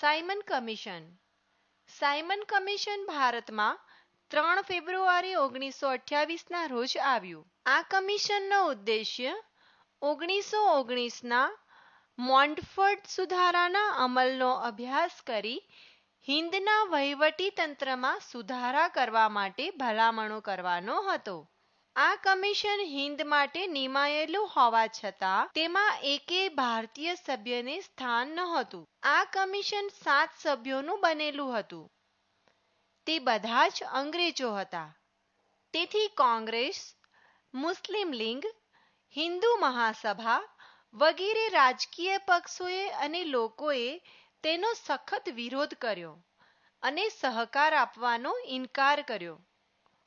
Simon commission. Simon commission ભારતમાં ત્રણ ફેબ્રુઆરી ઓગણીસો અઠ્યાવીસના રોજ આવ્યું. આ કમિશનનો ઉદ્દેશ્ય ઓગણીસો ઓગણીસના મોન્ટફર્ડ સુધારાના અમલનો અભ્યાસ કરી હિંદના વહીવટી તંત્રમાં સુધારા કરવા માટે ભલામણો કરવાનો હતો. આ કમિશન હિંદ માટે નિમાયેલું હોવા છતાં તેમાં એકે ભારતીય સભ્યને સ્થાન નહોતું. આ કમિશન સાત સભ્યોનું બનેલું હતું. તે બધા જ અંગ્રેજો હતા. તેથી Congress, Muslim League, Hindu Mahasabha વગેરે રાજકીય પક્ષોએ અને લોકોએ તેનો સખત વિરોધ કર્યો અને સહકાર આપવાનો ઇનકાર કર્યો.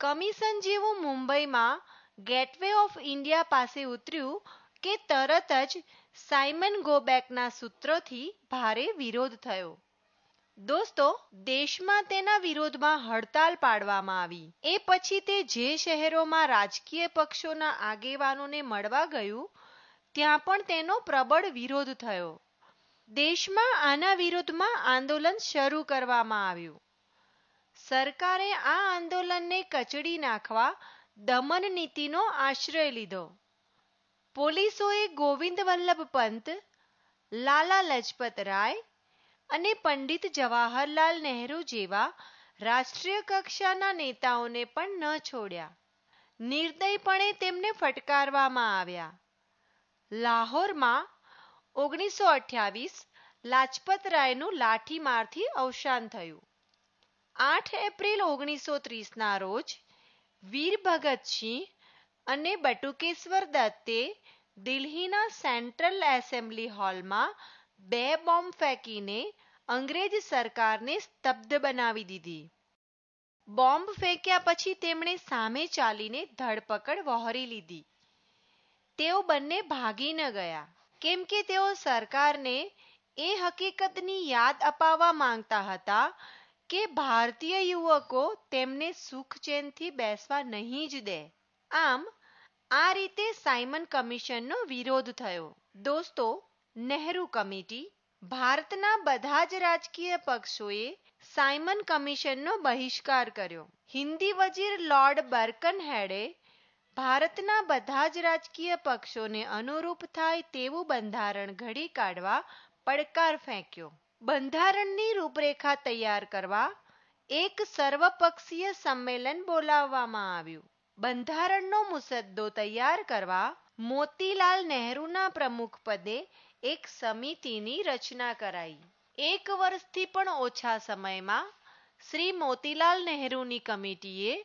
કમિશન જેવું મુંબઈમાં ગેટવે ઓફ ઇન્ડિયા પાસે ઉતર્યું કે તરત જ સાયમન ગોબેકના સૂત્રોથી ભારે વિરોધ થયો. દોસ્તો, દેશમાં તેના વિરોધમાં હડતાલ પાડવામાં આવી. એ પછી તે જે શહેરોમાં રાજકીય પક્ષોના આગેવાનોને મળવા ગયું, ત્યાં પણ તેનો પ્રબળ વિરોધ થયો. દેશમાં આના વિરોધમાં આંદોલન શરૂ કરવામાં આવ્યું. સરકારે આ આંદોલનને કચડી નાખવા દમન નીતિનો આશ્રય લીધો. પોલીસોએ ગોવિંદ વલ્લભ પંત, લાલા લજપત રાય અને પંડિત જવાહરલાલ નહેરુ જેવા રાષ્ટ્રીય કક્ષાના નેતાઓને પણ ન છોડ્યા. નિર્દયપણે તેમને ફટકારવામાં આવ્યા. લાહોરમાં ઓગણીસો અઠ્યાવીસ લાજપત રાયનું લાઠીમારથી અવસાન થયું. આઠ એપ્રિલ ઓગણીસો ત્રીસના રોજ વીર ભગતસિંહ અને બટુકેશ્વર દત્તે દિલ્હીના સેન્ટ્રલ એસેમ્બલી હોલમાં બે બોમ્બ ફેંકીને અંગ્રેજ સરકારને સ્તબ્ધ બનાવી દીધી. બોમ્બ ફેંક્યા પછી તેમણે સામે ચાલીને ધરપકડ વહોરી લીધી. તેઓ બંને ભાગી ન ગયા. કેમ કે તેઓ સરકારને એ હકીકતની યાદ અપાવવા માંગતા હતા કે ભારતીય યુવકો તેમને સુખ ચેનથી બેસવા નહીં જ દે. આમ, આ રીતે સાયમન કમિશનનો વિરોધ થયો. દોસ્તો, નહેરુ કમિટી, ભારતના બધા જ રાજકીય પક્ષોએ સાયમન કમિશનનો બહિષ્કાર કર્યો. હિન્દી વજીર લોર્ડ બર્કનહેડે ભારતના બધા જ રાજકીય પક્ષોને અનુરૂપ થાય તેવું બંધારણ ઘડી કાઢવા પડકાર ફેંક્યો. બંધારણની રૂપરેખા તૈયાર કરવા એક સર્વપક્ષીય સંમેલન બોલાવવામાં આવ્યું. બંધારણનો મુસદ્દો તૈયાર કરવા મોતીલાલ નહેરુના પ્રમુખ પદે એક સમિતિની રચના કરાઈ. એક વર્ષથી પણ ઓછા સમયમાં શ્રી મોતીલાલ નહેરુની કમિટીએ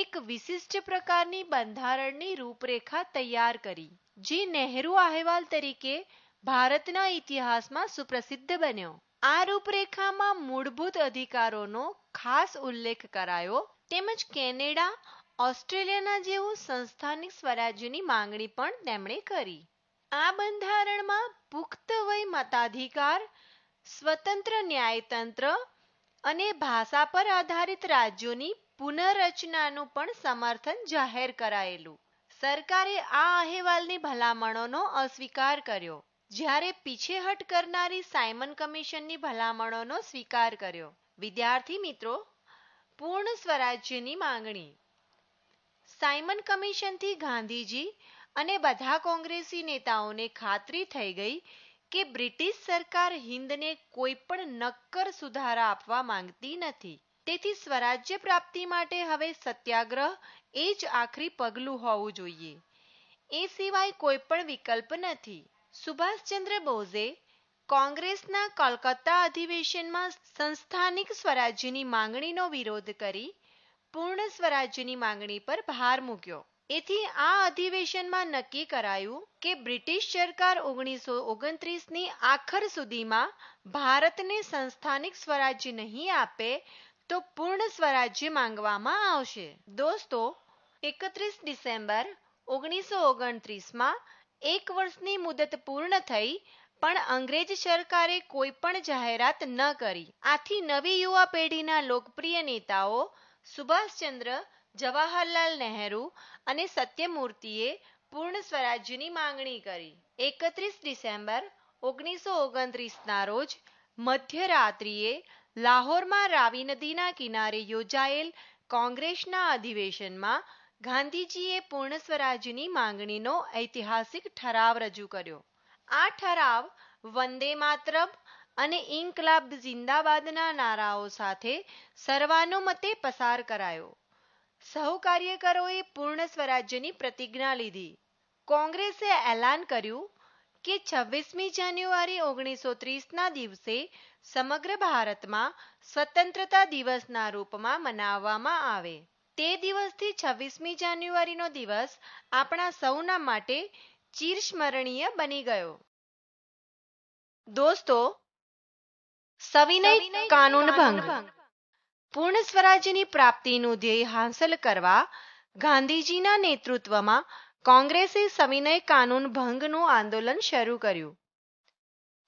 એક વિશિષ્ટ પ્રકારની બંધારણની રૂપરેખા તૈયાર કરી, જે નહેરુ અહેવાલ તરીકે ભારતના ઇતિહાસમાં સુપ્રસિદ્ધ બન્યો. આ રૂપરેખામાં મૂળભૂત અધિકારોનો ખાસ ઉલ્લેખ કરાયો તેમજ કેનેડા, ઓસ્ટ્રેલિયાના જેવું સંસ્થાનિક સ્વરાજ્યની માંગણી પણ તેમણે કરી. આ બંધારણમાં પુખ્ત વય મતાધિકાર, સ્વતંત્ર ન્યાયતંત્ર અને ભાષા પર આધારિત રાજ્યોની પુનઃરચનાનું પણ સમર્થન જાહેર કરાયેલું. સરકારે આ અહેવાલની ભલામણોનો અસ્વીકાર કર્યો. જ્યારે પીછેહટ કરનારી સાયમન કમિશનની ભલામણોનો સ્વીકાર કર્યો. વિદ્યાર્થી મિત્રો, પૂર્ણ સ્વરાજ્યની માંગણી. સાયમન કમિશનથી ગાંધીજી અને બધા કોંગ્રેસી નેતાઓને ખાતરી થઈ ગઈ કે બ્રિટિશ સરકાર હિંદને કોઈ પણ નક્કર સુધારા આપવા માંગતી નથી. તેથી સ્વરાજ્ય પ્રાપ્તિ માટે હવે સત્યાગ્રહ એ જ આખરી પગલું હોવું જોઈએ. એ સિવાય કોઈ પણ વિકલ્પ નથી. સુભાષચંદ્ર બોઝે કોંગ્રેસના કોલકાતા અધિવેશનમાં સંસ્થાનિક સ્વરાજ્યની માંગણીનો વિરોધ કરી પૂર્ણ સ્વરાજ્યની માંગણી પર ભાર મૂક્યો. એથી આ અધિવેશનમાં નક્કી કરાયું કે બ્રિટિશ સરકાર ઓગણીસો ઓગણત્રીસની આખર સુધીમાં ભારતને સંસ્થાનિક સ્વરાજ્ય નહીં આપે તો પૂર્ણ સ્વરાજ્ય માંગવામાં આવશે. દોસ્તો, એકત્રીસ ડિસેમ્બર ઓગણીસો ઓગણત્રીસમાં એક વર્ષની મુદત પૂર્ણ થઈ, પણ અંગ્રેજ સરકારે કોઈ પણ જાહેરાત ન કરી. આથી નવી યુવા પેઢીના લોકપ્રિય નેતાઓ સુભાષચંદ્ર, જવાહરલાલ નહેરુ અને સત્યમૂર્તિએ પૂર્ણ સ્વરાજ્યની માંગણી કરી. એકત્રીસ ડિસેમ્બર, ઓગણીસો ઓગણત્રીસના રોજ મધ્યરાત્રિએ લાહોરમાં રાવી નદીના કિનારે યોજાયેલ કોંગ્રેસના અધિવેશનમાં ગાંધીજીએ પૂર્ણ સ્વરાજ્યની માંગણીનો ઐતિહાસિક ઠરાવ રજૂ કર્યો. આ ઠરાવ વંદે માતરમ અને ઇન્કલાબ જિંદાબાદના નારાઓ સાથે સર્વાનુમતે પસાર કરાયો. સહુ કાર્યકરોએ પૂર્ણ સ્વરાજ્યની પ્રતિજ્ઞા લીધી. કોંગ્રેસે એલાન કર્યું કે છવ્વીસમી જાન્યુઆરી ઓગણીસો ત્રીસના દિવસે સમગ્ર ભારતમાં સ્વતંત્રતા દિવસના રૂપમાં મનાવવામાં આવે. તે દિવસથી છવ્વીસમી જાન્યુઆરીનો દિવસ આપણા સૌના માટે ચિરસ્મરણીય બની ગયો. દોસ્તો સવિનય કાનૂન ભંગ. પૂર્ણ સ્વરાજ્યની પ્રાપ્તિનું ધ્યેય હાંસલ કરવા ગાંધીજીના નેતૃત્વમાં કોંગ્રેસે સવિનય કાનૂન ભંગનું આંદોલન શરૂ કર્યું.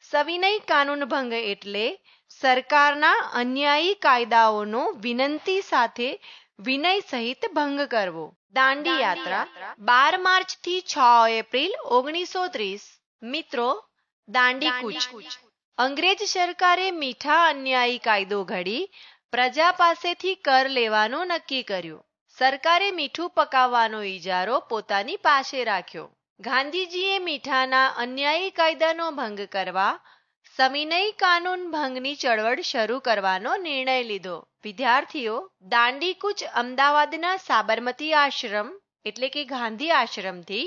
સવિનય કાનૂન ભંગ એટલે સરકારના અન્યાયી કાયદાઓનો વિનંતી સાથે વિનય સહિત ભંગ કરવો. દાંડી યાત્રા બાર માર્ચથી છ એપ્રિલ ઓગણીસો ત્રીસ. મિત્રો દાંડી કૂચ. અંગ્રેજ સરકારે મીઠા અન્યાયી કાયદો ઘડી પ્રજા પાસેથી કર લેવાનું નક્કી કર્યું. સરકારે મીઠું પકાવવાનો ઇજારો પોતાની પાસે રાખ્યો. ગાંધીજીએ મીઠાના અન્યાયી કાયદાનો ભંગ કરવા સવિનય કાનૂન ભંગની ચળવળ શરૂ કરવાનો નિર્ણય લીધો. વિદ્યાર્થીઓ, દાંડીકૂચ અમદાવાદના સાબરમતી આશ્રમ, એટલે કે ગાંધી આશ્રમથી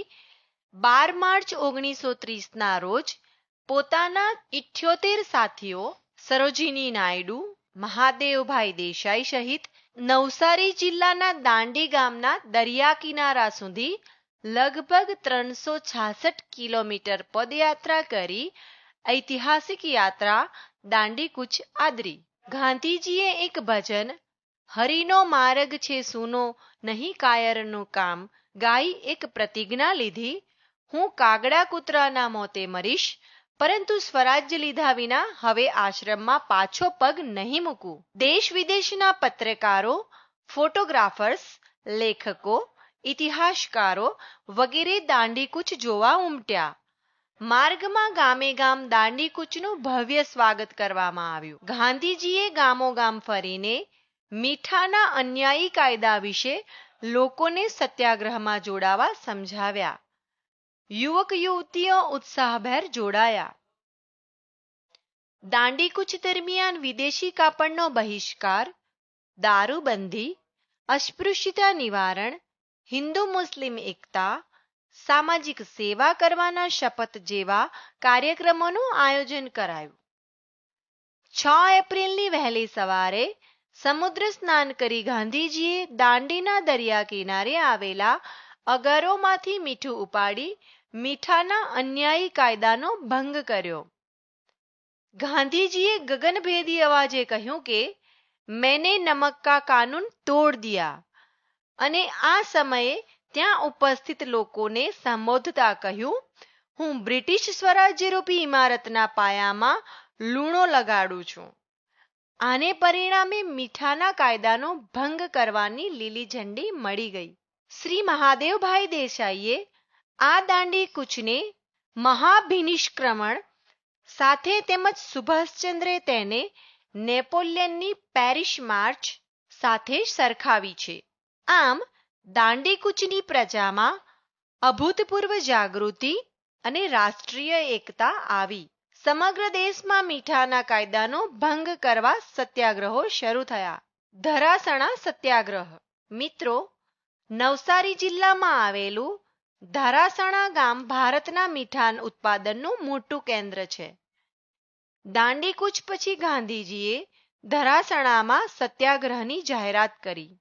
બાર માર્ચ ઓગણીસો ત્રીસના રોજ પોતાના ઇઠ્યોતેર સાથીઓ, સરોજિની નાયડુ, મહાદેવભાઈ દેસાઈ સહિત નવસારી જિલ્લાના દાંડી ગામના દરિયા કિનારા સુધી લગભગ ત્રણસો છાસઠ કિલોમીટર પદયાત્રા કરી ઐતિહાસિક યાત્રા દાંડી કૂચ આદરી. ગાંધીજીએ એક ભજન, હરિનો માર્ગ છે સુનો, નહીં કાયરનું કામ ગાઈ એક પ્રતિજ્ઞા લીધી. હું કાગડા કૂતરાના મોતે મરીશ, પરંતુ સ્વરાજ્ય લીધા વિના હવે આશ્રમમાં પાછો પગ નહીં મૂકું. દેશ વિદેશના પત્રકારો, ફોટોગ્રાફર્સ, લેખકો, ઇતિહાસકારો વગેરે દાંડીકૂચ જોવા ઉમટ્યા. માર્ગમાં ગામે ગામ દાંડીકૂચનું ભવ્ય સ્વાગત કરવામાં આવ્યું. ગાંધીજીએ ગામો ગામ ફરીને મીઠાના અન્યાયી કાયદા વિશે લોકોને સત્યાગ્રહમાં જોડાવા સમજાવ્યા. યુવક યુવતીઓ ઉત્સાહભેર જોડાયા. દાંડીકૂચ દરમિયાન વિદેશી કાપડનો બહિષ્કાર, દારૂબંધી, અસ્પૃશ્યતા નિવારણ, હિન્દુ મુસ્લિમ એકતા સામાજિક સેવા કરવાના શપથ જેવા કાર્યક્રમોનું આયોજન કરાયું. છ એપ્રિલની વહેલી સવારે સમુદ્ર સ્નાન કરી ગાંધીજીએ દાંડીના દરિયા કિનારે આવેલા અગરોમાંથી મીઠું ઉપાડી મીઠાના અન્યાયી કાયદાનો ભંગ કર્યો. ગાંધીજીએ ગગનભેદી અવાજે કહ્યું કે, મેને નમક કા કાનૂન તોડ દિયા. અને આ સમયે ત્યાં ઉપસ્થિત લોકોને સંબોધતા કહ્યું, હું બ્રિટિશ સ્વરાજ્યરૂપી ઇમારતના પાયામાં લૂણો લગાડું છું. આને પરિણામે મીઠાના કાયદાનો ભંગ કરવાની લીલી ઝંડી મળી ગઈ. શ્રી મહાદેવભાઈ દેસાઈએ આ દાંડી કૂચને મહાભિનિષ્ક્રમણ સાથે તેમજ સુભાષચંદ્રે તેને નેપોલિયનની પેરિસ માર્ચ સાથે સરખાવી છે. આમ દાંડીકૂચની પ્રજામાં અભૂતપૂર્વ જાગૃતિ અને રાષ્ટ્રીય એકતા આવી. સમગ્ર દેશમાં મીઠાના કાયદાનો ભંગ કરવા સત્યાગ્રહો શરૂ થયા. ધરાસણા સત્યાગ્રહ. મિત્રો, નવસારી જિલ્લામાં આવેલું ધરાસણા ગામ ભારતના મીઠાન ઉત્પાદનનું મોટું કેન્દ્ર છે. દાંડીકૂચ પછી ગાંધીજીએ ધરાસણામાં સત્યાગ્રહની જાહેરાત કરી.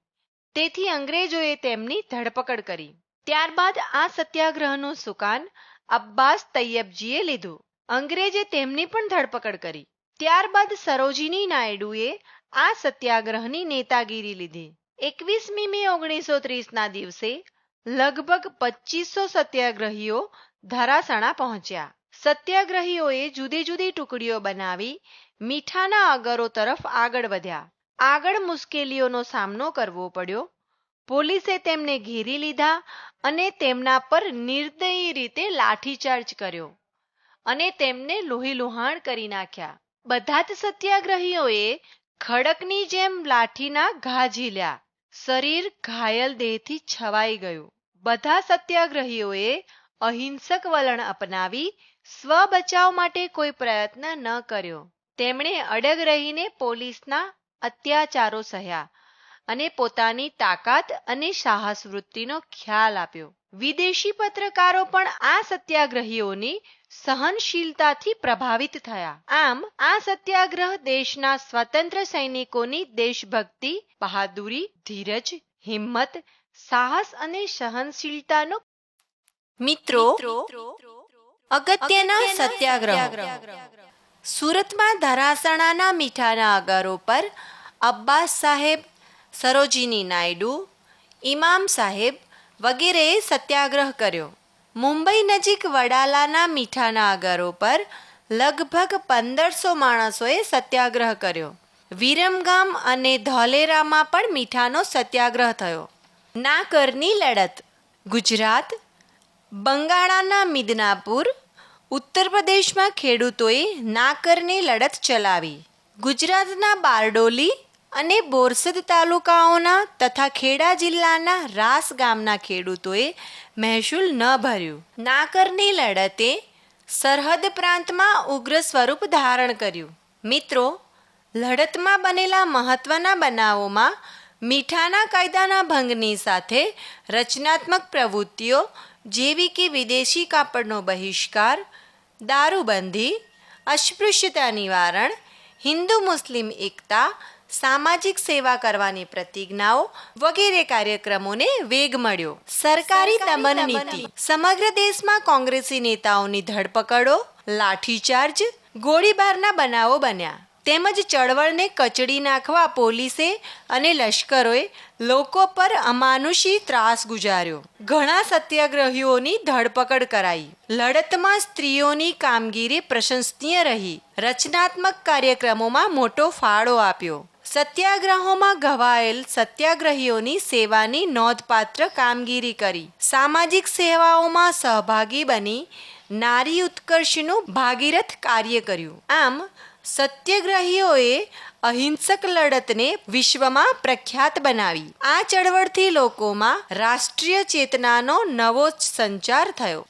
તેથી અંગ્રેજોએ તેમની ધરપકડ કરી. ત્યારબાદ આ સત્યાગ્રહનું સુકાન અબ્બાસ તૈયબજીએ લીધું. અંગ્રેજે તેમની પણ ધરપકડ કરી. ત્યારબાદ સરોજિની નાયડુએ આ સત્યાગ્રહની નેતાગીરી લીધી. એકવીસમી મે ઓગણીસો ત્રીસના દિવસે લગભગ પચીસો સત્યાગ્રહીઓ ધરાસણા પહોંચ્યા. સત્યાગ્રહીઓએ જુદી જુદી ટુકડીઓ બનાવી મીઠાના અગરો તરફ આગળ વધ્યા. આગળ મુશ્કેલીઓનો સામનો કરવો પડ્યો. પોલીસે તેમને ઘેરી લીધા અને તેમના પર નિર્દયી રીતે લાઠીચાર્જ કર્યો અને તેમને લોહીલુહાણ કરી નાખ્યા. બધા જ સત્યાગ્રહીઓએ ખડકની જેમ લાઠીના ઘા ઝીલ્યા. શરીર ઘાયલ દેહથી છવાઈ ગયું. બધા સત્યાગ્રહીઓએ અહિંસક વલણ અપનાવી સ્વ બચાવ માટે કોઈ પ્રયત્ન ન કર્યો. તેમણે અડગ રહીને પોલીસના અત્યાચારો સહ્યા અને પોતાની તાકાત અને સાહસ વૃત્તિનો ખ્યાલ આપ્યો. વિદેશી પત્રકારો પણ આ સત્યાગ્રહીઓની સહનશીલતાથી પ્રભાવિત થયા. આમ આ સત્યાગ્રહ દેશના સ્વતંત્ર સૈનિકોની દેશભક્તિ બહાદુરી ધીરજ હિંમત સાહસ અને સહનશીલતાનો મિત્રો અગત્યના સત્યાગ્રહ. સુરતમાં ધરાસણાના મીઠાના અગારો પર અબ્બાસ સાહેબ, સરોજીની નાયડુ, ઇમામ સાહેબ વગેરેએ સત્યાગ્રહ કર્યો. મુંબઈ નજીક વડાલાના મીઠાના આગરો પર લગભગ પંદરસો માણસોએ સત્યાગ્રહ કર્યો. વિરમગામ અને ધોલેરામાં પણ મીઠાનો સત્યાગ્રહ થયો. નાકરની લડત. ગુજરાત, બંગાળાના મિદનાપુર, ઉત્તર પ્રદેશમાં ખેડૂતોએ નાકરની લડત ચલાવી. ગુજરાતના બારડોલી અને બોરસદ તાલુકાઓના તથા ખેડા જિલ્લાના રાસ ગામના ખેડૂતોએ મહેસૂલ ન ભર્યું. નાકરની લડતે સરહદ પ્રાંતમાં ઉગ્ર સ્વરૂપ ધારણ કર્યું. મિત્રો, લડતમાં બનેલા મહત્વના બનાવોમાં મીઠાના કાયદાના ભંગની સાથે રચનાત્મક પ્રવૃત્તિઓ જેવી કે વિદેશી કાપડનો બહિષ્કાર, દારૂબંધી, અસ્પૃશ્યતા નિવારણ, હિન્દુ મુસ્લિમ એકતા સામાજિક સેવા કરવાની પ્રતિજ્ઞાઓ વગેરે કાર્યક્રમોને વેગ મળ્યો. સરકારી દમન નીતિ. સમગ્ર દેશમાં કોંગ્રેસી નેતાઓની ધરપકડો લાઠીચાર્જ ગોળીબારના બનાવો બન્યા. તેમજ ચળવળને કચડી નાખવા પોલીસે અને લશ્કરોએ લોકો પર અમાનુષી ત્રાસ ગુજાર્યો. ઘણા સત્યાગ્રહીઓની ધરપકડ કરાઈ. લડતમાં સ્ત્રીઓની કામગીરી પ્રશંસનીય રહી. રચનાત્મક કાર્યક્રમોમાં મોટો ફાળો આપ્યો. સત્યાગ્રહોમાં ઘવાયેલ સત્યાગ્રહીઓની સેવાની નોંધપાત્ર કામગીરી કરી. સામાજિક સેવાઓમાં સહભાગી બની નારી ઉત્કર્ષનું ભાગીરથ કાર્ય કર્યું. આમ, સત્યગ્રહીઓએ અહિંસક લડતને વિશ્વમાં પ્રખ્યાત બનાવી. આ ચળવળથી લોકોમાં રાષ્ટ્રીય ચેતનાનો નવો સંચાર થયો.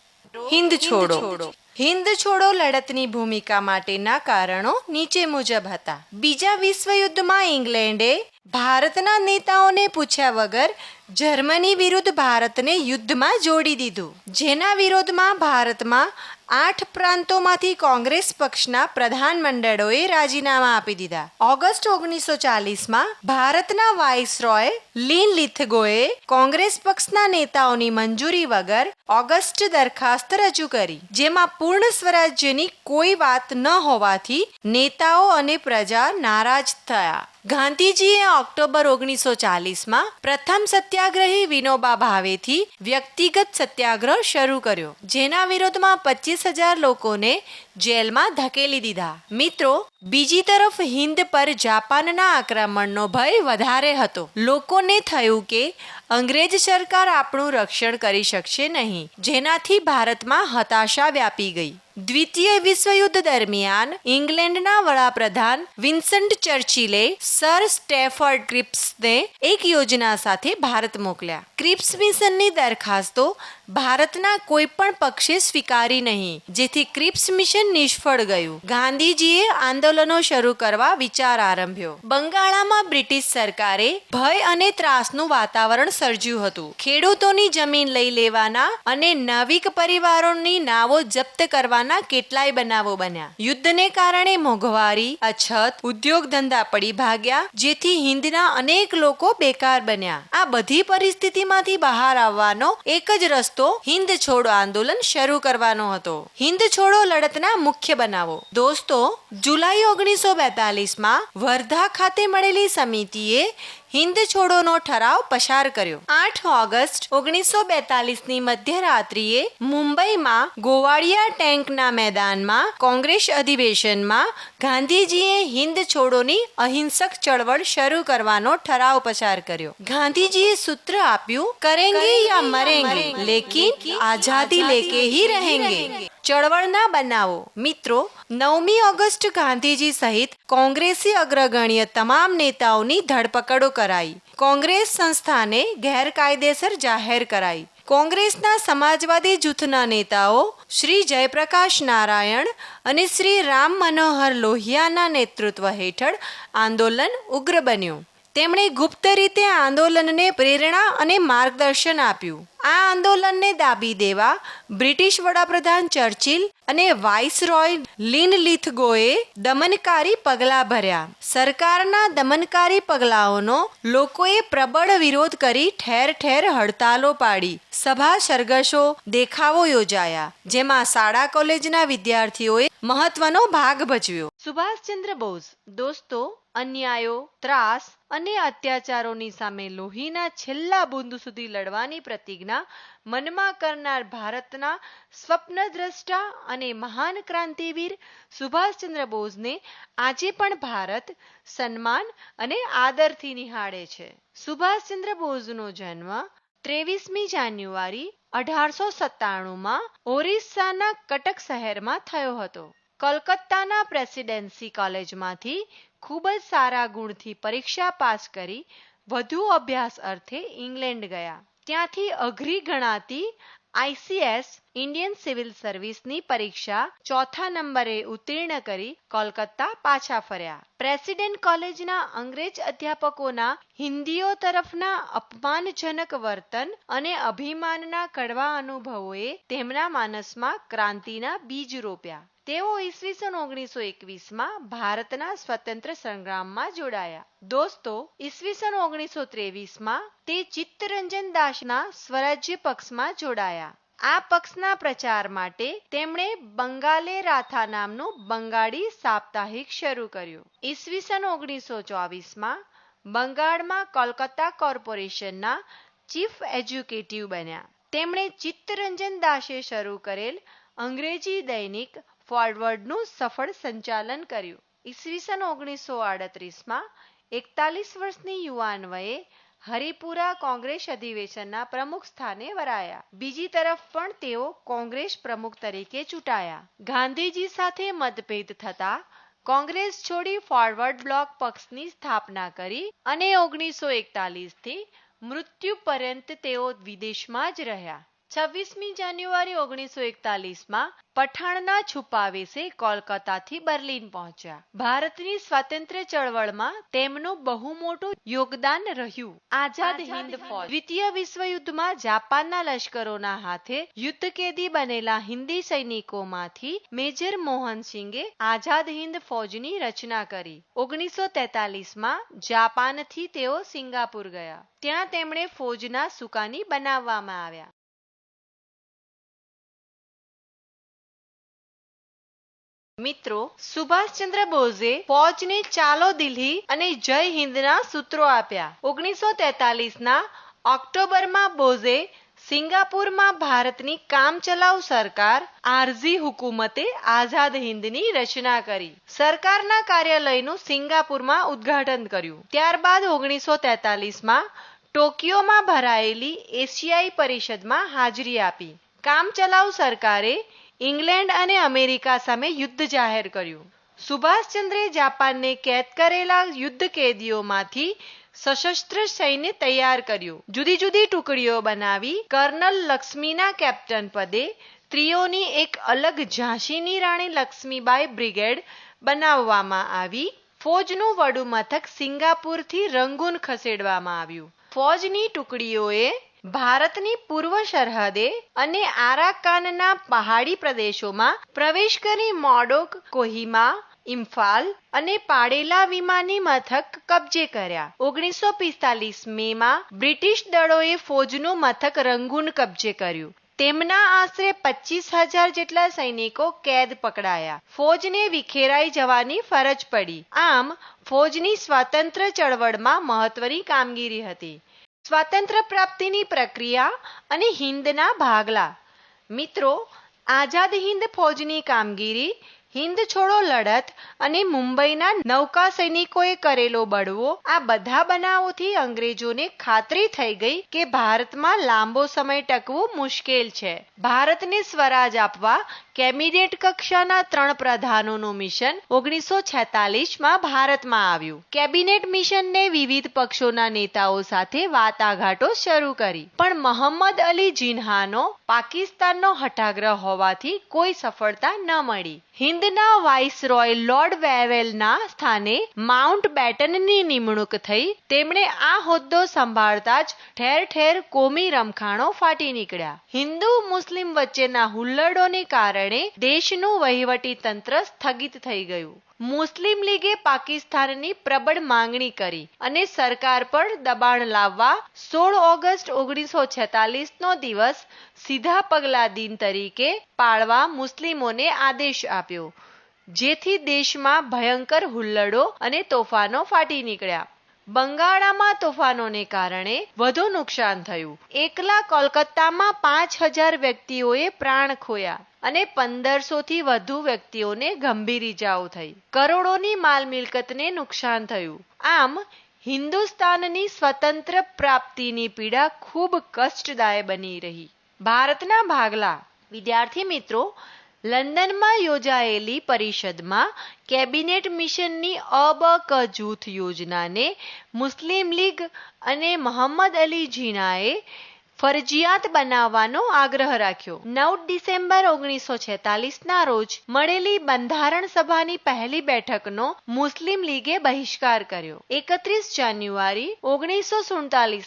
હિન્દ છોડો. હિન્દ છોડો લડતની ભૂમિકા માટેના કારણો નીચે મુજબ હતા. બીજા વિશ્વયુદ્ધમાં ઇંગ્લેન્ડે ભારતના નેતાઓને પૂછ્યા વગર જર્મની વિરુદ્ધ ભારતને યુદ્ધમાં જોડી દીધું. જેના વિરોધમાં ભારતમાં આઠ પ્રાંતોમાંથી કોંગ્રેસ પક્ષના પ્રધાનમંડળોએ રાજીનામા આપી દીધા. ઓગસ્ટ ઓગણીસો ચાલીસમાં ભારતના વાઇસરોય લીન લિથગોએ કોંગ્રેસ પક્ષના નેતાઓની મંજૂરી વગર ઓગસ્ટ દરખાસ્ત રજૂ કરી. જેમાં પૂર્ણ સ્વરાજ્યની કોઈ વાત ન હોવાથી નેતાઓ અને પ્રજા નારાજ થયા. ગાંધીજીએ ઓક્ટોબર ઓગણીસો ચાલીસમાં પ્રથમ સત્યાગ્રહી વિનોબા ભાવેથી વ્યક્તિગત સત્યાગ્રહ શરૂ કર્યો. જેના વિરોધમાં પચીસ હજાર લોકોને જેલમાં ધકેલી દીધા. મિત્રો, બીજી તરફ હિન્દ પર જાપાનના આક્રમણનો ભય વધારે હતો. લોકોને થયું કે અંગ્રેજ સરકાર આપણું રક્ષણ કરી શકશે નહીં, જેનાથી ભારતમાં હતાશા વ્યાપી ગઈ. દ્વિતીય વિશ્વયુદ્ધ દરમિયાન ઇંગ્લેન્ડના વડાપ્રધાન વિન્સન્ટ ચર્ચિલે સર સ્ટેફર્ડ ક્રિપ્સને એક યોજના સાથે ભારત મોકલ્યા. ક્રિપ્સ મિશનની દરખાસ્તો ભારતના કોઈ પણ પક્ષે સ્વીકારી નહીં. જેથી ક્રિપ્સ મિશન નિષ્ફળ ગયું. ગાંધીજીએ આંદોલનો શરૂ કરવા વિચાર આરંભ્યો. બંગાળામાં બ્રિટિશ સરકારે ભય અને ત્રાસનું વાતાવરણ સર્જ્યું હતું. ખેડૂતોની જમીન લઈ લેવાના અને નાવિક પરિવારોની નાવો જપ્ત કરવાના કેટલાય બનાવો બન્યા. યુદ્ધને કારણે મોંઘવારી, અછત, ઉદ્યોગ ધંધા પડી ભાગ્યા, જેથી હિન્દના અનેક લોકો બેકાર બન્યા. આ બધી પરિસ્થિતિમાંથી બહાર આવવાનો એક જ રસ્તો હિન્દ છોડો આંદોલન શરૂ કરવાનો હતો. હિન્દ છોડો લડતના મુખ્ય બનાવો. દોસ્તો, જુલાઈ ઓગણીસો બેતાલીસમાં વર્ધા ખાતે મળેલી સમિતિએ હિન્દ છોડોનો ઠરાવ પસાર કર્યો. આઠ ઓગસ્ટ ઓગણીસો બેતાલીસની મધ્યરાત્રિએ મુંબઈમાં ગોવાળિયા ટેન્કના મેદાનમાં કોંગ્રેસ અધિવેશનમાં ગાંધીજીએ હિન્દ છોડોની અહિંસક ચળવળ શરૂ કરવાનો ઠરાવ પસાર કર્યો. ગાંધીજીએ સૂત્ર આપ્યું, કરેંગે યા મરેંગે? લેકિન આઝાદી લેકે હી રહેંગે. ચળવળના બનાવો. મિત્રો, નવમી ઓગસ્ટ ગાંધીજી સહિત કોંગ્રેસી અગ્રગણ્ય તમામ નેતાઓની ધરપકડો કરાઈ. કોંગ્રેસ સંસ્થાને ગેરકાયદેસર જાહેર કરાઈ. કોંગ્રેસના સમાજવાદી જૂથના નેતાઓ શ્રી જયપ્રકાશ નારાયણ અને શ્રી રામ મનોહર લોહિયાના નેતૃત્વ હેઠળ આંદોલન ઉગ્ર બન્યું. તેમણે ગુપ્ત રીતે આંદોલનને પ્રેરણા અને માર્ગદર્શન આપ્યું. આ આંદોલનને દાબી દેવા બ્રિટિશ વડાપ્રધાન ચર્ચિલ અને વાઇસરોય લિન લિથગોએ દમનકારી પગલાં ભર્યા. સરકારના દમનકારી પગલાઓનો લોકોએ પ્રબળ વિરોધ કરી ઠેર ઠેર હડતાલો પાડી. સભા સરઘસો દેખાવો યોજાયા, જેમાં શાળા કોલેજના વિદ્યાર્થીઓએ મહત્વનો ભાગ ભજવ્યો. સુભાષચંદ્ર બોઝ, દોસ્તો અન્યાયો, ત્રાસ અને અત્યાચારોની સામે લોહીના છેલ્લા બુંદ સુધી લડવાની પ્રતિજ્ઞા મનમાં કરનાર ભારતના સ્વપ્નદ્રષ્ટા અને મહાન ક્રાંતિવીર સુભાષચંદ્ર બોઝને આજે પણ ભારત સન્માન અને આદરથી નિહાળે છે. સુભાષચંદ્ર બોઝનો જન્મ ત્રેવીસમી જાન્યુઆરી અઢારસો સત્તાણુંમાં ઓરિસ્સાના કટક શહેરમાં થયો હતો. કલકત્તાના પ્રેસિડેન્સી કોલેજમાંથી ખૂબ જ સારા ગુણથી પરીક્ષા પાસ કરી વધુ અભ્યાસ અર્થે ઇંગ્લેન્ડ ગયા. ત્યાંથી અઘરી ગણાતી આઈસીએસ ઇન્ડિયન સિવિલ સર્વિસની પરીક્ષા ચોથા નંબરે ઉત્તીર્ણ કરી કોલકાતા પાછા ફર્યા. પ્રેસિડેન્ટ કોલેજના અંગ્રેજ અધ્યાપકોના હિન્દીઓ તરફના અપમાનજનક વર્તન અને અભિમાનના કડવા અનુભવોએ તેમના માનસમાં ક્રાંતિના બીજ રોપ્યા. તેઓ ઈસવીસન ઓગણીસો એકવીસમાં ભારતના સ્વતંત્ર સંગ્રામમાં જોડાયા. દોસ્તો ઈસવીસન ઓગણીસો ત્રેવીસમાં તે ચિત્તરંજન દાસના સ્વરાજ્ય પક્ષમાં જોડાયા. આ પક્ષના પ્રચાર માટે તેમણે બંગાલે રાથા નામનું બંગાળી સાપ્તાહિક શરૂ કર્યું. ઈસવીસન ઓગણીસો ચોવીસમાં બંગાળમાં કોલકાતા કોર્પોરેશનના ચીફ એજ્યુકેટિવ બન્યા. તેમણે ચિત્તરંજન દાસે શરૂ કરેલ અંગ્રેજી દૈનિક ફોરવર્ડનું સફળ સંચાલન કર્યું. ઈસવીસન ઓગણીસો આડત્રીસમાં એકતાલીસ વર્ષની યુવાન વયે હરિપુરા કોંગ્રેસ અધિવેશનના પ્રમુખ સ્થાને વરાયા. બીજી તરફ પણ તેઓ કોંગ્રેસ પ્રમુખ તરીકે ચૂંટાયા. ગાંધીજી સાથે મતભેદ થતા કોંગ્રેસ છોડી ફોરવર્ડ બ્લોક પક્ષની સ્થાપના કરી અને ઓગણીસો એકતાલીસથી મૃત્યુ પર્યંત તેઓ વિદેશમાં જ રહ્યા. છવ્વીસમી જાન્યુઆરી ઓગણીસો એકતાલીસમાં પઠાણના છુપાવેશે કોલકાતાથી બર્લિન પહોંચ્યા. ભારતની સ્વાતંત્ર્ય ચળવળમાં તેમનું બહુ મોટું યોગદાન રહ્યું. આઝાદ હિન્દ ફોજ. દ્વિતીય વિશ્વયુદ્ધમાં જાપાનના લશ્કરોના હાથે યુદ્ધ કેદી બનેલા હિન્દી સૈનિકોમાંથી મેજર મોહન સિંગે આઝાદ હિન્દ ફોજની રચના કરી. ઓગણીસો તેતાલીસમાં જાપાનથી તેઓ સિંગાપુર ગયા. ત્યાં તેમણે ફોજના સુકાની બનાવવામાં આવ્યા. મિત્રો, સુભાષચંદ્ર બોઝે ફોજને ચાલો દિલ્હી અને જય હિન્દના સૂત્રો આપ્યા. ઓગણીસો તેતાલીસના ઓક્ટોબરમાં બોઝે સિંગાપુરમાં ભારતની કામચલાઉ સરકાર આરઝી હુકુમતે આઝાદ હિંદની રચના કરી. સરકારના કાર્યાલયનું સિંગાપુરમાં ઉદ્ઘાટન કર્યું. ત્યારબાદ ઓગણીસો તેતાલીસમાં ટોકિયોમાં ભરાયેલી એશિયાઈ પરિષદમાં હાજરી આપી. કામચલાઉ સરકારે ઇંગ્લેન્ડ અને અમેરિકા સામે યુદ્ધ જાહેર કર્યું. સુભાષચંદ્રે જાપાનને કેદ કરેલા યુદ્ધ કેદીઓમાંથી સશસ્ત્ર સૈન્ય તૈયાર કર્યું. જુદી જુદી ટુકડીઓ બનાવી કર્નલ લક્ષ્મીના કેપ્ટન પદે સ્ત્રીઓની એક અલગ ઝાંસીની રાણી લક્ષ્મીબાઈ બ્રિગેડ બનાવવામાં આવી. ફોજનું વડું મથક સિંગાપુરથી રંગૂન ખસેડવામાં આવ્યું. ફોજની ટુકડીઓએ ભારતની પૂર્વ સરહદે અને આરાકાનના પહાડી પ્રદેશોમાં પ્રવેશ કરી મોડોક, કોહિમા, ઇમ્ફાલ અને પાડેલા વિમાની મથક કબજે કર્યા. ઓગણીસો પિસ્તાલીસ મેમાં બ્રિટિશ દળોએ ફોજનું મથક રંગૂન કબજે કર્યું. તેમના આશરે પચીસ હજાર જેટલા સૈનિકો કેદ પકડાયા. ફોજને વિખેરાઈ જવાની ફરજ પડી. આમ, ફોજની સ્વાતંત્ર્ય ચળવળમાં મહત્વની કામગીરી હતી. સ્વાતંત્ર્ય પ્રાપ્તિની પ્રક્રિયા અને હિંદના ભાગલા. મિત્રો, આઝાદ હિંદ ફોજની કામગીરી, હિંદ છોડો લડત અને મુંબઈના નૌકા સૈનિકોએ કરેલો બળવો આ બધા બનાવોથી અંગ્રેજોને ખાતરી થઈ ગઈ કે ભારતમાં લાંબો સમય ટકવું મુશ્કેલ છે. ભારતને સ્વરાજ આપવા કેબિનેટ કક્ષાના ત્રણ પ્રધાનોનું મિશન ઓગણીસો છેતાલીસમાં ભારતમાં આવ્યું. કેબિનેટ મિશનને વિવિધ પક્ષોના નેતાઓ સાથે વાટાઘાટો શરૂ કરી. પણ મોહમ્મદ અલી જિન્હાનો પાકિસ્તાનનો હઠાગ્રહ હોવાથી કોઈ સફળતા ન મળી. હિન્દના વાઇસરોય લોર્ડ વેવેલના સ્થાને માઉન્ટ બેટનની નિમણૂક થઈ. તેમણે આ હોદ્દો સંભાળતા જ ઠેર ઠેર કોમી રમખાણો ફાટી નીકળ્યા. હિન્દુ મુસ્લિમ વચ્ચેના હુલ્લડોને કારણે દેશનું વહીવટી તંત્ર સ્થગિત થઈ ગયું. મુસ્લિમ લીગે પાકિસ્તાનની પ્રબળ માંગણી કરી અને સરકાર પર દબાણ લાવવા સોળ ઓગસ્ટ ઓગણીસો છેતાલીસ નો દિવસ સીધા પગલા દિન તરીકે પાળવા મુસ્લિમોને આદેશ આપ્યો, જેથી દેશમાં ભયંકર હુલ્લડો અને તોફાનો ફાટી નીકળ્યા. બંગાળામાં તોફાનોને કારણે વધુ નુકસાન થયું. એકલા કોલકાતામાં પાંચ હજાર વ્યક્તિઓએ પ્રાણ ખોયા અને પંદરસો થી વધુ વ્યક્તિઓને ગંભીર ઇજાઓ થઈ. કરોડોની માલ મિલકતને નુકસાન થયું. આમ, હિન્દુસ્તાનની સ્વતંત્ર પ્રાપ્તિની પીડા ખૂબ કષ્ટદાય બની રહી. ભારતના ભાગલા. વિદ્યાર્થી મિત્રો લંડનમાં યોજાયેલી પરિષદમાં કેબિનેટ મિશનની અબક જૂથ યોજનાને મુસ્લિમ લીગ અને મોહમ્મદ અલી ઝીણાએ ફરજિયાત બનાવવાનો આગ્રહ રાખ્યો. નવ ડિસેમ્બર ઓગણીસો ના રોજ મળેલી બંધારણ સભાની પહેલી બેઠકનો મુસ્લિમ લીગે બહિષ્કાર કર્યો. એકત્રીસ જાન્યુઆરી ઓગણીસો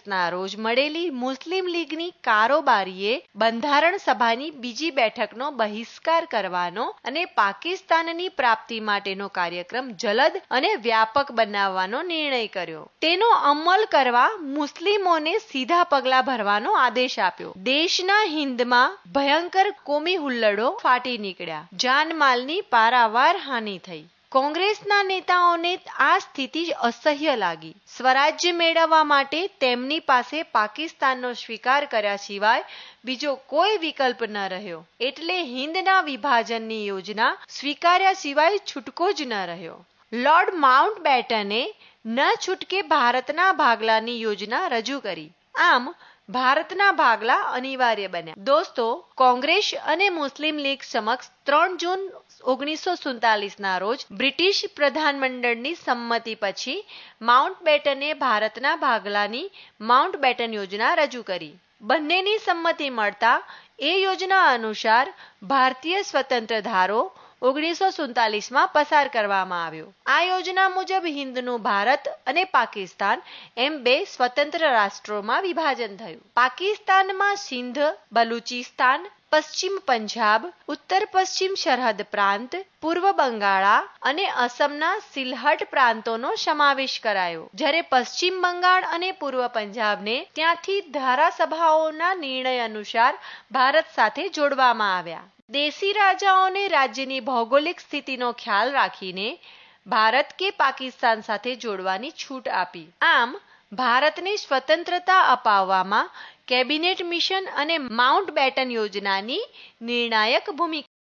ના રોજ મળેલી મુસ્લિમ લીગની કારોબારીએ બંધારણ સભાની બીજી બેઠકનો બહિષ્કાર કરવાનો અને પાકિસ્તાનની પ્રાપ્તિ માટેનો કાર્યક્રમ જલદ અને વ્યાપક બનાવવાનો નિર્ણય કર્યો. તેનો અમલ કરવા મુસ્લિમોને સીધા પગલા ભરવાનો આદેશ આપ્યો. દેશના હિંદમાં ભયંકર કોમી હુલ્લડો ફાટી નીકળ્યા. જાનમાલની પારાવાર હાનિ થઈ. કોંગ્રેસના નેતાઓને આ સ્થિતિ અસહ્ય લાગી. સ્વરાજ્ય મેળવવા માટે તેમની પાસે પાકિસ્તાનનો સ્વીકાર કર્યા સિવાય બીજો કોઈ વિકલ્પ ન રહ્યો. એટલે હિંદના વિભાજનની યોજના સ્વીકાર્યા સિવાય છૂટકો જ ન રહ્યો. લોર્ડ માઉન્ટ બેટને ન છૂટકે ભારતના ભાગલાની યોજના રજૂ કરી. આમ ભારતના ભાગલા અનિવાર્ય બન્યા. દોસ્તો, કોંગ્રેસ અને મુસ્લિમ લીગ સમક્ષ ત્રણ જૂન ઓગણીસો સુડતાલીસ ના રોજ બ્રિટિશ પ્રધાનમંડળની સંમતિ પછી માઉન્ટ બેટને ભારતના ભાગલાની માઉન્ટ બેટન યોજના રજૂ કરી. બંનેની સંમતિ મળતા એ યોજના અનુસાર ભારતીય સ્વતંત્ર ધારો ઓગણીસો સુડતાલીસમાં પસાર કરવામાં આવ્યો. આ યોજના મુજબ હિન્દનું ભારત અને પાકિસ્તાન એમ બે સ્વતંત્ર રાષ્ટ્રોમાં વિભાજન થયું. પાકિસ્તાનમાં સિંધ, બલુચિસ્તાન, પશ્ચિમ પંજાબ, ઉત્તર પશ્ચિમ સરહદ પ્રાંત, પૂર્વ બંગાળા અને અસમના સિલહટ પ્રાંતોનો સમાવેશ કરાયો. જ્યારે પશ્ચિમ બંગાળ અને પૂર્વ પંજાબને ત્યાંથી ધારાસભાઓના નિર્ણય અનુસાર ભારત સાથે જોડવામાં આવ્યા. દેશી રાજાઓને રાજ્યની ભૌગોલિક સ્થિતિનો ખ્યાલ રાખીને ભારત કે પાકિસ્તાન સાથે જોડવાની છૂટ આપી. આમ, ભારતને સ્વતંત્રતા અપાવવામાં કેબિનેટ મિશન અને માઉન્ટ બેટન યોજનાની નિર્ણાયક ભૂમિકા